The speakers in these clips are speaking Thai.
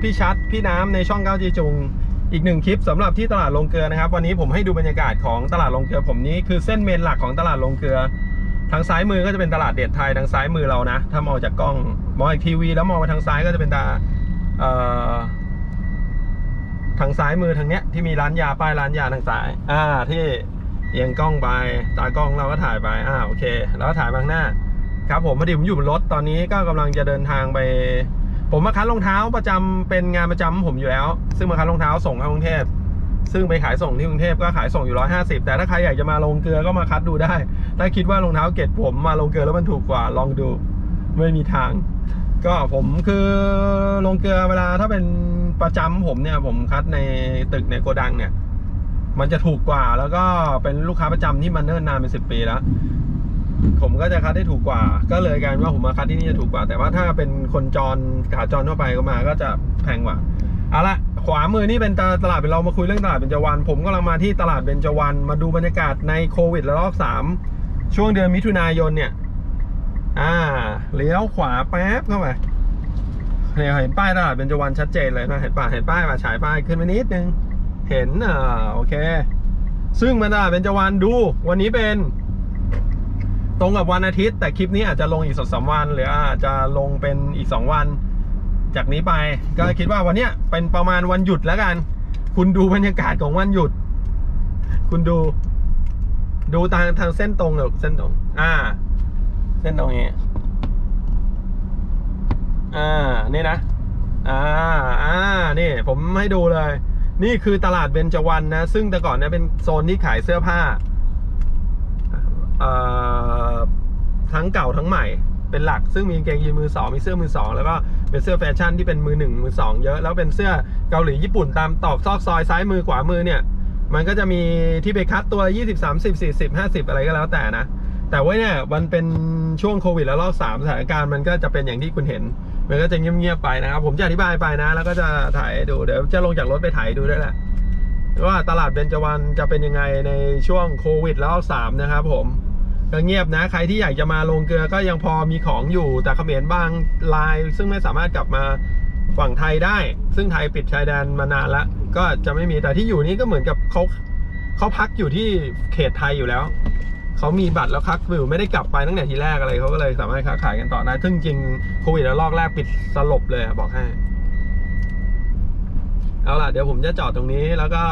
พี่ชัด พี่น้ำในช่องเก้าจีจุง อีกหนึ่งคลิปสำหรับที่ตลาดลงเกลือนะครับ วันนี้ผมให้ดูบรรยากาศของตลาดลงเกลือ ผมนี้คือเส้นเมนหลักของตลาดลงเกลือ ทางซ้ายมือก็จะเป็นตลาดเด็ดไทยทางซ้ายมือเรานะถ้ามองจากกล้องมองจากทีวี แล้วมองมาทางซ้ายก็จะเป็นตาเอ่อทางซ้ายมือทางเนี้ยที่มีร้านยาป้ายร้านยาทางซ้าย อ่า ที่เอียงกล้องไปตากล้องเราก็ถ่ายไปอ่าโอเค แล้วก็ถ่ายมางหน้า ครับผมพอดีผมอยู่บนรถตอนนี้ก็กำลังจะเดินทางไป ผมมาคัดรองเท้าประจำเป็นงานประจำของผมอยู่แล้ว ซึ่งมาคัดรองเท้าส่งเข้ากรุงเทพซึ่งไปขายส่งที่กรุงเทพก็ขายส่งอยู่150แต่ถ้าใครอยากจะมาลงเกลือก็มาคัดดูได้ ถ้าคิดว่ารองเท้าเกรดผมมาลงเกลือแล้วมันถูกกว่าลองดูไม่มีทาง ก็ผมคือลงเกลือเวลาถ้าเป็นประจำผมเนี่ย ผมคัดในตึกในโกดังเนี่ย มันจะถูกกว่าแล้วก็เป็นลูกค้าประจำที่มันเนิ่นนานเป็นสิบปีแล้ว ผมก็จะคัดได้ถูกกว่า ก็เลยกายเป็นว่าผมมาคัดที่นี่จะถูกกว่า แต่ว่าถ้าเป็นคนจรขาจรทั่วไปก็มาก็จะแพงกว่าเอาละขวามือนี่เป็นตลาดเป็นเรามาคุยเรื่องตลาดเบญจวรรณผมกำลังมาที่ตลาดเบญจวรรณมาดูบรรยากาศในโควิดระลอกสามช่วงเดือนมิถุนายนเนี่ย อ่าเลี้ยวขวาแป๊บเข้าไปเนี่ยเห็นป้ายตลาดเบญจวรรณชัดเจนเลยนะเห็นป้ายเห็นป้ายมาฉายป้ายขึ้นมานิดนึง เห็นอ่าโอเค ซึ่งมันตลาดเบญจวรรณดู วันนี้เป็น ตรงกับวันอาทิตย์ แต่คลิปนี้อาจจะลงอีกสองสามวัน หรืออาจจะลงเป็นอีกสองวัน จากนี้ไปก็คิดว่าวันเนี้ยเป็นประมาณวันหยุดแล้วกัน คุณดูบรรยากาศของวันหยุด คุณดู ดูทางทางเส้นตรงหรือเส้นตรง อ่า เส้นตรงนี้อ่านี่นะอ่าอ่านี่ ผมให้ดูเลย นี่คือตลาดเบญจวรรณนะ ซึ่งแต่ก่อนเนี่ยเป็นโซนที่ขายเสื้อผ้าอ่อ ทั้งเก่าทั้งใหม่เป็นหลัก ซึ่งมีกางเกงยีนมือสองมีเสื้อมือสองแล้วก็เป็นเสื้อแฟชั่นที่เป็นมือหนึ่งมือสองเยอะ แล้วเป็นเสื้อเกาหลีญี่ปุ่นตามตอกซอกซอยซ้ายมือขวามือเนี่ย มันก็จะมีที่ไปคัดตัว 20 30 40 50 อะไรก็แล้วแต่นะ แต่ว่าเนี่ยมันเป็นช่วงโควิดแล้วรอบสามสถานการณ์มันก็จะเป็นอย่างที่คุณเห็น มันก็จะเงียบๆไปนะครับ ผมจะอธิบายไปนะ แล้วก็จะถ่ายดูเดี๋ยวจะลงจากรถไปถ่ายดูด้วยแหละว่าตลาดเบญจวรรณจะเป็นยังไงในช่วงโควิดแล้วสามนะครับผม ก็เงียบนะ ใครที่อยากจะมาลงเกลือก็ยังพอมีของอยู่แต่เขมรบางลาย ซึ่งไม่สามารถกลับมาฝั่งไทยได้ ซึ่งไทยปิดชายแดนมานานล้วก็จะไม่มีแต่ที่อยู่นี่ก็เหมือนกับเขาเขาพักอยู่ที่เขตไทยอยู่แล้วเขามีบัตรแล้วพักอยู่ไม่ได้กลับไปตั้งแต่ทีแรกอะไรเขาก็เลยสามารถค้าขายกันต่อได้ซึ่งจริงโควิดแล้วลอกแรกปิดสลบเลยบอกให้เอาล่ะเดี๋ยวผมจะจอดตรงนี้แล้วก็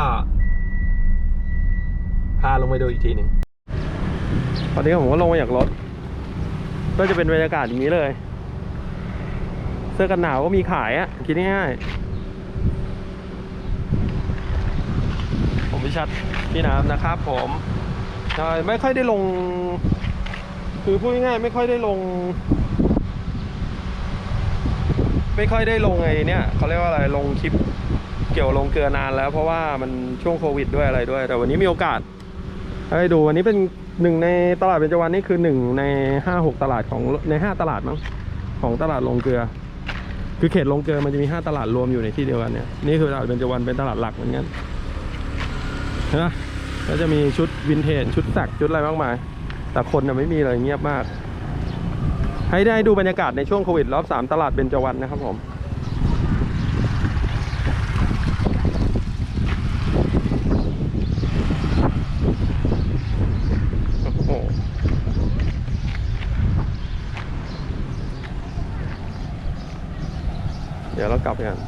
พาลงไปดูอีกทีหนึ่ง ตอนนี้ผมก็ลงมาจากรถ ก็จะเป็นบรรยากาศอย่างนี้เลย เสื้อกันหนาวก็มีขายอะคิดง่ายๆผมพิชัดพี่น้ำนะครับผมไม่ค่อยได้ลง คือพูดง่ายๆไม่ค่อยได้ลง ไม่ค่อยได้ลงไอ้เนี่ยเขาเรียกว่าอะไรลงคลิปเกี่ยวลงเกลือนานแล้วเพราะว่ามันช่วงโควิดด้วยอะไรด้วย แต่วันนี้มีโอกาสให้ดูวันนี้เป็น หนึ่งในตลาดเบญจวรรณนี่คือหนึ่งในห้าหกตลาดของในห้าตลาดมั้งของตลาดลงเกลือ คือเขตลงเกลือมันจะมีห้าตลาดรวมอยู่ในที่เดียวกันเนี่ยนี่คือตลาดเบญจวรรณเป็นตลาดหลักเหมือนกันเห็นไหมก็จะมีชุดวินเทจชุดสักชุดอะไรมากมาย แต่คนน่ะไม่มีเลยเงียบมาก ให้ได้ดูบรรยากาศในช่วงโควิดรอบสามตลาดเบญจวรรณนะครับผม เดี๋ยวเรากลับกัน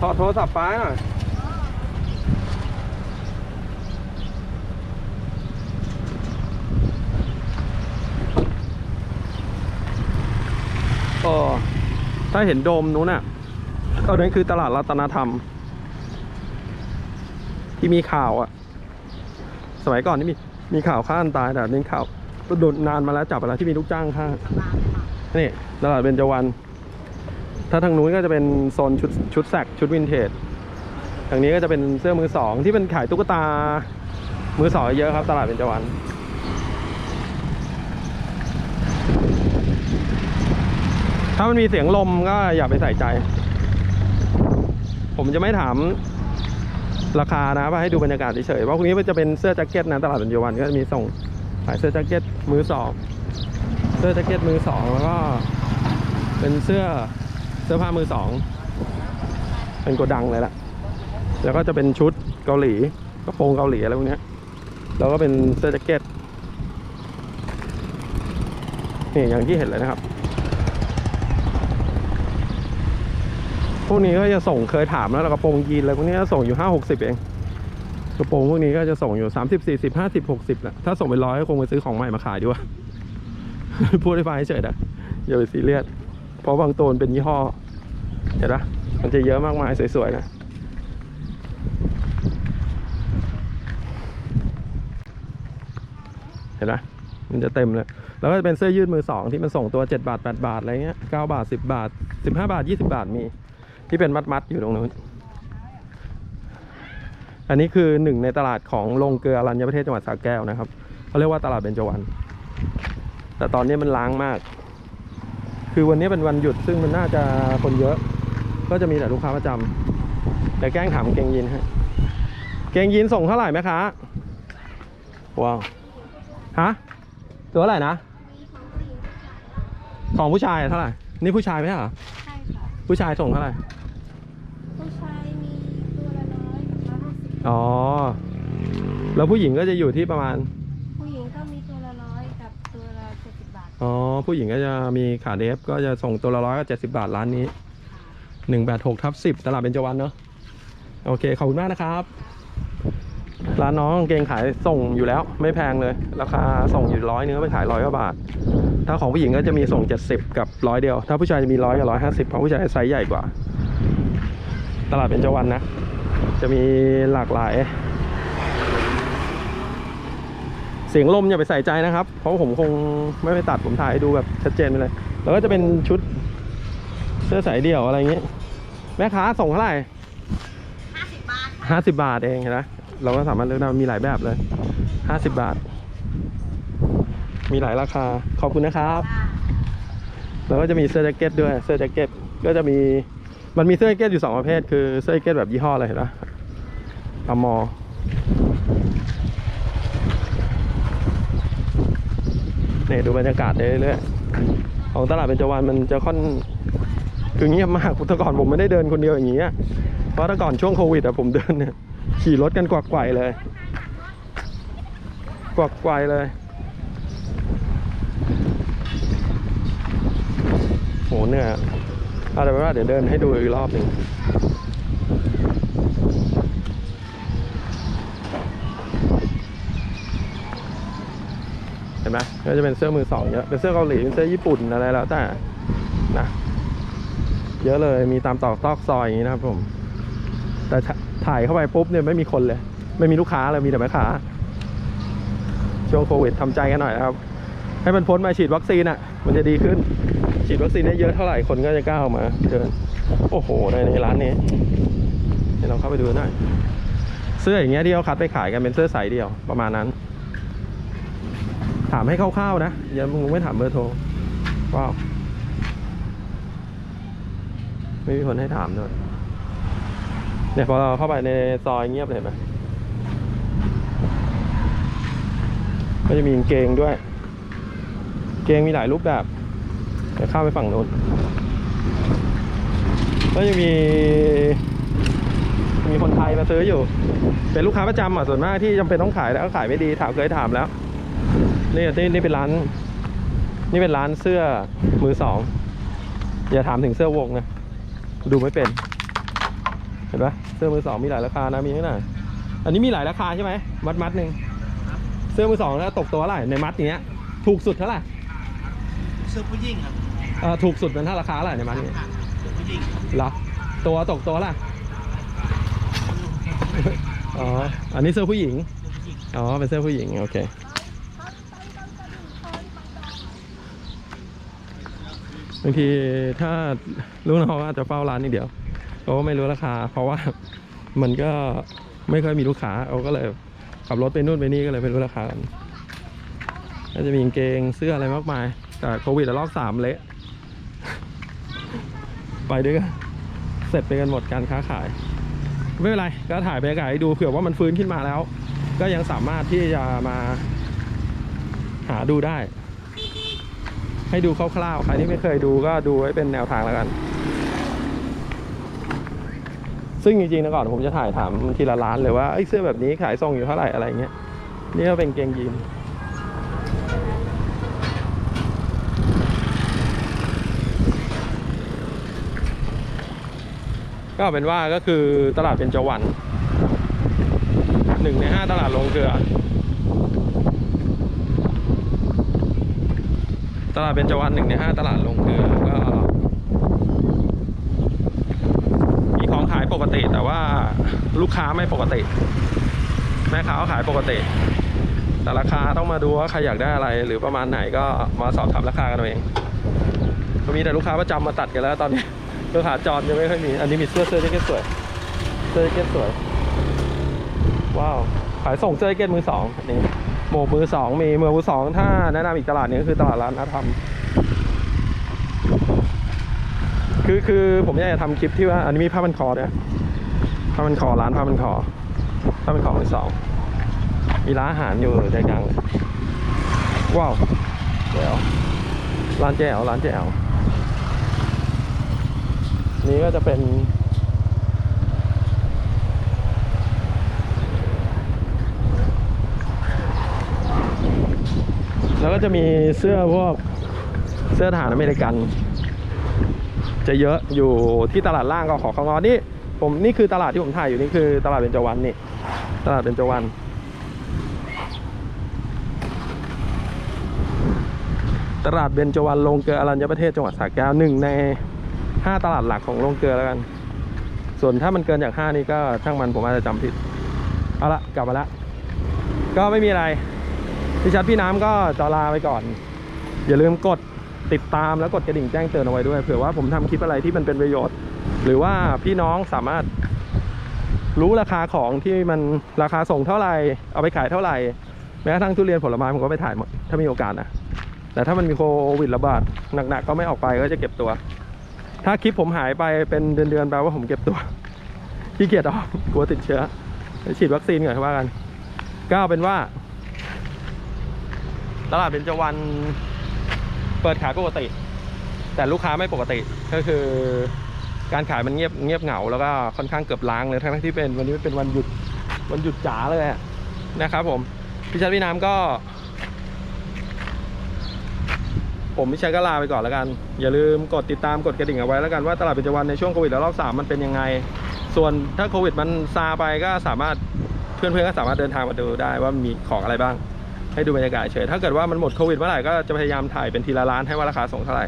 ถอดโทรศัพท์ไปหน่อยก็ถ้าเห็นโดมนู้นน่ะก็นั่นคือตลาดรัตนธรรม ที่มีข่าวอะสมัยก่อนที่มี มีข่าวฆ่ากันตายแต่เป็นข่าวโดนนานมาแล้วจับไปแล้วที่มีลูกจ้างฆ่านี่ตลาดเบญจวรรณถ้าทางนู้นก็จะเป็นโซนชุดชุดแสกชุดวินเทจทางนี้ก็จะเป็นเสื้อมือสองที่เป็นขายตุ๊กตา มือสองเยอะครับ ตลาดเบญจวรรณถ้ามันมีเสียงลมก็อย่าไปใส่ใจ ผมจะไม่ถาม ราคานะว่าให้ดูบรรยากาศเฉยๆเพราพวกนี้มันจะเป็นเสื้อแจ็คเก็ตนะตลาดปัจจุบันก็จะมีส่งขายเสื้อแจ็คเก็ตมือสองเสื้อแจ็คเก็ตมือสองแล้วก็ เป็นเสื้อเสื้อผ้ามือสองเป็นโกดังเลยล่ะแล้วก็จะเป็นชุดเกาหลีกระโปรงเกาหลีอะไรพวกนี้แล้วก็เป็นเสื้อแจ็คเก็ตนี่อย่างที่เห็นเลยนะครับ พวกนี้ก็จะส่งเคยถามแล้วแล้วกระโปรงยีนอะไรพวกนี้ก็ส่งอยู่ห้าหกสิบเอง กระโปรงพวกนี้ก็จะส่งอยู่สามสิบสี่สิบห้าสิบหกสิบแหละถ้าส่งไปร้อยก็คงไปซื้อของใหม่มาขายดีกว่า พูดให้ฟังเฉยๆนะอย่าไปซีเรียสเพราะบางตัวมันเป็นยี่ห้อ เห็นปะมันจะเยอะมากมายสวยๆนะเห็นไหมมันจะเต็มเลย แล้วก็จะเป็นเสื้อยืดมือสองที่มันส่งตัว 7 บาท 8 บาท อะไรเงี้ย 9 บาท 10 บาท 15 บาท 20 บาทมี ที่เป็นมัดๆอยู่ตรงนู้น อันนี้คือหนึ่งในตลาดของโรงเกลืออรัญญประเทศจังหวัดสระแก้วนะครับเขาเรียกว่าตลาดเบญจวรรณแต่ตอนนี้มันล้างมาก คือวันนี้เป็นวันหยุดซึ่งมันน่าจะคนเยอะ ก็จะมีแต่ลูกค้าประจำแต่แกล้งถามเกงยีนฮะเกงยีนส่งเท่าไหร่ไหมคะว้าวฮะตัวเท่าไหร่นะของผู้ชายเท่าไหร่ นี่ผู้ชายไหมเหรอใช่ค่ะผู้ชายส่งเท่าไหร่ ผู้ชายมีตัวละร้อยกับร้ อยห้าสิบอ๋อ แล้วผู้หญิงก็จะอยู่ที่ประมาณ ผู้หญิงก็มีตัวละร้อยกับตัวละเจ็ดสิบบาทอ๋อ ผู้หญิงก็จะมีขาเดฟก็จะส่งตัวละร้อยกับเจ็ดสิบาทร้านนี้หนึ่งแปดหกทับสิบตลาดเบญจวรรณเนาะ โอเค ขอบคุณมากนะครับ ร้านน้องกางเกงขายส่งอยู่แล้ว ไม่แพงเลย ราคาส่งอยู่ร้อยนึงก็ไปขายร้อยกว่าบาท ถ้าของผู้หญิงก็จะมีส่ง70กับร้อยเดียว ถ้าผู้ชายจะมีร้อยกับร้อยห้าสิบเพราะผู้ชายไซส์ใหญ่กว่า ตลาดเป็นจวันนะ จะมีหลากหลาย เสียงลมอย่าไปใส่ใจนะครับ เพราะผมคงไม่ไปตัดผมถ่ายให้ดูแบบชัดเจนไปเลย แล้วก็จะเป็นชุดเสื้อสายเดี่ยวอะไรอย่างงี้ แม่ค้าส่งเท่าไหร่ห้าสิบบาทห้าสิบาทเองเห็นไหมเราก็สามารถเลือกได้มีหลายแบบเลยห้าสิบบาท มีหลายราคา ขอบคุณนะครับแล้วก็จะมีเสื้อแจ็คเก็ตด้วยเสื้อแจ็คเก็ตก็จะมีมันมีเสื้อแจ็คเก็ตอยู่สองประเภท คือเสื้อแจ็คเก็ตแบบยี่ห้ออะไรเห็นไหม อมอเนี่ยดูบรรยากาศได้เรื่อยๆของตลาดเบญจวรรณมันจะค่อนคือเงียบมากแต่ก่อนผมไม่ได้เดินคนเดียวอย่างนี้เพราะแต่ก่อนช่วงโควิดอะผมเดินเนี่ยขี่รถกันกวักไกวเลย กวักไกวเลยโหเหนื่อยอะเอาแต่ว่าเดี๋ยวเดินให้ดูอีกรอบหนึ่ง ห็นไหมก็จะเป็นเสื้อมือสองเยอะเป็นเสื้อเกาหลีเป็นเสื้อญี่ปุ่นอะไรแล้วแต่นะเยอะเลยมีตามตอกซอกซอยอย่างนี้นะครับผม แต่ถ่ายเข้าไปปุ๊บเนี่ยไม่มีคนเลย ไม่มีลูกค้าเลยมีแต่แม่ค้าช่วงโควิดทำใจกันหน่อยนะครับ ให้มันพ้นมาฉีดวัคซีนอะ มันจะดีขึ้น ฉีดวัคซีนได้เยอะเท่าไหร่คนก็จะกล้าออกมาเดินโอ้โหในในร้านนี้เดี๋ยวเราเข้าไปดูหน่อยเสื้ออย่างเงี้ยที่เขาคัดไปขายกันเป็นเสื้อสายเดียวประมาณนั้นามให้คร่าวๆนะอย่ามึงไม่ถามเบอร์โทรว้าวไม่มีคนให้ถามด้วยเนี่ยพอเราเข้าไปในซอยเงียบเลยเห็นไหมก็จะมีเกงด้วย เกงมีหลายรูปแบบเดี๋ยวข้ามไปฝั่งโน้นก็จะมี มีคนไทยมาซื้ออยู่ เป็นลูกค้าประจำอะส่วนมากที่จำเป็นต้องขายแล้วก็ขายไม่ดีถามเคยถามแล้ว นี่นี่นี่เป็นร้าน นี่เป็นร้านเสื้อมือสองอย่าถามถึงเสื้อวงนะดูไม่เป็น เห็นปะเสื้อมือสองมีหลายราคานะมีเท่าไหร่อันนี้มีหลายราคาใช่ไหมมัดมัดหนึ่งเสื้อมือสองแล้วตกตัวเท่าไหร่ในมัดอย่างเงี้ย ถูกสุดเท่าไหร่เสื้อผู้หญิงครับเอ่อถูกสุดมันเท่าราคาเท่าไหร่ในมันนี้เสื้อผู้หญิงเหรอตัวตกตัวละอ๋ออันนี้เสื้อผู้หญิงเสื้อผู้หญิงอ๋อเป็นเสื้อผู้หญิงโอเคางทีถ้าลูกน้องอาจจะเฝ้าร้านนี่เดียวเขาก็ไม่รู้ราคา เพราะว่ามันก็ไม่ค่อยมีลูกค้าเขาก็เลยขับรถไปนู่นไปนี่ก็เลยไม่รู้ราคากันก็จะมีกางเกงเสื้ออะไรมากมาย แต่โควิดระลอกสามเละไปด้วยกันเสร็จไปกันหมดการค้าขาย ไม่เป็นไร ก็ถ่ายบรรยากาศให้ดูเผื่อว่ามันฟื้นขึ้นมาแล้ว ก็ยังสามารถที่จะมาหาดูได้ ให้ดูคร่าวๆใครที่ไม่เคยดูก็ดูไว้เป็นแนวทางแล้วกัน ซึ่งจริงๆนะก่อนผมจะถ่ายถามทีละร้านเลยว่าเสื้อแบบนี้ขายส่งอยู่เท่าไหร่อะไรเงี้ยนี่ก็เป็นเกงยีนก็เอาเป็นว่าก็คือตลาดเป็นจวันหนึ่งในห้าตลาดลงเกลือ ตลาดเป็นจวันหนึ่งในห้าตลาดลงเกลือก็มีของขายปกติแต่ว่าลูกค้าไม่ปกติ แม่ค้าขาขายปกติ แต่ราคาต้องมาดูว่าใครอยากได้อะไร หรือประมาณไหนก็มาสอบถามราคากันเอาเองมีแต่ลูกค้าประจำมาตัดกันแล้วตอนนี้ลูกค้าจรยังไม่ค่อยมี อันนี้มีเสื้อเสื้อแจ็คเก็ตสวย เสื้อแจ็คเก็ตสวย ว้าว ขายส่งเสื้อแจ็คเก็ตมือสองอันนี่ มวกมือสองมีหมวกมือสองถ้าแนะนำอีกตลาดนึงก็คือตลาดร้านอาธรรมคือคือผมอยากจะทำคลิปที่ว่าอันนี้มีผ้าพันคอด้วยผ้าพันคอร้านผ้าพันคอผ้าพันคอมือสองมีร้านอาหารอยู่ใจกลางเลยว้าวแจ๋วร้านแจ๋วร้านแจ๋วนี่ก็จะเป็น แล้ว ก็จะมีเสื้อพวกเสื้อทหารอเมริกัน จะเยอะอยู่ที่ตลาดล่างก็ขอของอนี่ผมนี่คือตลาดที่ผมถ่ายอยู่นี่คือตลาดเบญจวรรณนี่ ตลาดเบญจวรรณตลาดเบญจวรรณลงเกลืออรัญญประเทศจังหวัดสระแก้วหนึ่งในห้าตลาดหลักของลงเกลือแล้วกัน ส่วนถ้ามันเกินจากห้านี่ก็ช่างมันผมอาจจะจำผิด เอาละกลับมาละ ก็ไม่มีอะไร พี่ชัดพี่น้ำก็จะลาไปก่อน อย่าลืมกดติดตามแล้วกดกระดิ่งแจ้งเตือนเอาไว้ด้วยเผื่อว่าผมทำคลิปอะไรที่มันเป็นประโยชน์ หรือว่าพี่น้องสามารถรู้ราคาของที่มันราคาส่งเท่าไหร่เอาไปขายเท่าไหร่แม้กระทั่งทุเรียนผลไม้ผมก็ไปถ่ายหมดถ้ามีโอกาสนะแต่ถ้ามันมีโควิดระบาดหนักๆก็ไม่ออกไปก็จะเก็บตัว ถ้าคลิปผมหายไปเป็นเดือนๆแปลว่าผมเก็บตัวขี้เกียจออกกลัวติดเชื้อฉีดวัคซีนก่อนว่ากันก็เอาเป็นว่า ตลาดเบญจวรรณเปิดขายปกติ แต่ลูกค้าไม่ปกติก็คือ การขายมันเงียบเงียบเหงาแล้วก็ค่อนข้างเกือบล้างเลยทั้งที่เป็นวันนี้เป็นวันหยุดวันหยุดจ๋าเลยนะครับ ผมพี่ชัดพี่น้ำก็ ผมพี่ชัยก็ลาไปก่อนแล้วกัน อย่าลืมกดติดตามกดกระดิ่งเอาไว้แล้วกันว่าตลาดเบญจวรรณในช่วงโควิดแล้วรอบสามมันเป็นยังไง ส่วนถ้าโควิดมันซาไปก็สามารถเพื่อนๆก็สามารถเดินทางมาดูได้ว่ามีของอะไรบ้าง ให้ดูบรรยากาศเฉยถ้าเกิดว่ามันหมดโควิดเมื่อไหร่ก็จะพยายามถ่ายเป็นทีละร้านให้ว่าราคาส่งเท่าไหร่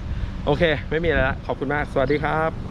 โอเค ไม่มีอะไรละขอบคุณมาก สวัสดีครับ